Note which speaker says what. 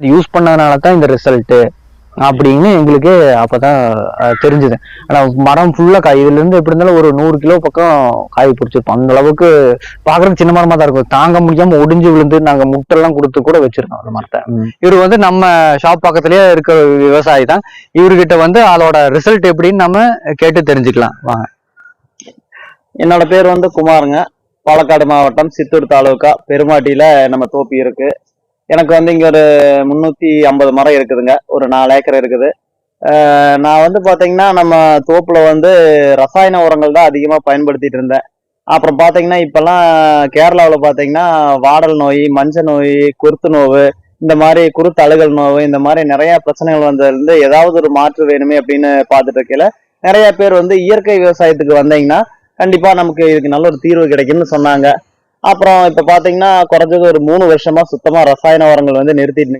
Speaker 1: Use பண்ணதுனால தான் இந்த ரிசல்ட்டு அப்படின்னு எங்களுக்கு அப்பதான் தெரிஞ்சுது. ஆனா மரம் ஃபுல்லா காய். இதுல இருந்து எப்படி இருந்தாலும் ஒரு நூறு கிலோ பக்கம் காய் பிடிச்சிருப்போம். அந்த அளவுக்கு பாக்குறதுக்கு சின்ன மரமா தான் இருக்கும். தாங்க முடியாம ஒடிஞ்சு விழுந்து நாங்க முட்டெல்லாம் கொடுத்து கூட வச்சிருக்கோம் அந்த மரத்தை. இவர் வந்து நம்ம ஷாப் பக்கத்துலயே இருக்க விவசாயி தான். இவர்கிட்ட வந்து அதோட ரிசல்ட் எப்படின்னு நம்ம கேட்டு தெரிஞ்சுக்கலாம். வாங்க.
Speaker 2: என்னோட பேர் வந்து குமாருங்க. பாலக்காடு மாவட்டம் சித்தூர் தாலுகா. பெருமாட்டியில நம்ம தோப்பி இருக்கு. எனக்கு வந்து இங்க ஒரு முன்னூத்தி ஐம்பது மரம் இருக்குதுங்க. ஒரு நாலு ஏக்கர் இருக்குது. நான் வந்து பாத்தீங்கன்னா நம்ம தோப்புல வந்து ரசாயன உரங்கள் தான் அதிகமா பயன்படுத்திட்டு இருந்தேன். அப்புறம் பாத்தீங்கன்னா இப்பெல்லாம் கேரளாவில் பாத்தீங்கன்னா வாடல் நோய் மஞ்சள் நோய் குருத்து நோவு இந்த மாதிரி குருத்து அழுகல் நோவு இந்த மாதிரி நிறைய பிரச்சனைகள் வந்ததுலேருந்து ஏதாவது ஒரு மாற்று வேணுமே அப்படின்னு பார்த்துட்டு இருக்கையில நிறைய பேர் வந்து இயற்கை விவசாயத்துக்கு வந்தீங்கன்னா கண்டிப்பா நமக்கு இதுக்கு நல்ல ஒரு தீர்வு கிடைக்கும்னு சொன்னாங்க. அப்புறம் இப்ப பாத்தீங்கன்னா குறைஞ்சது ஒரு மூணு வருஷமா சுத்தமா ரசாயன உரங்கள் வந்து நிறுத்திட்டு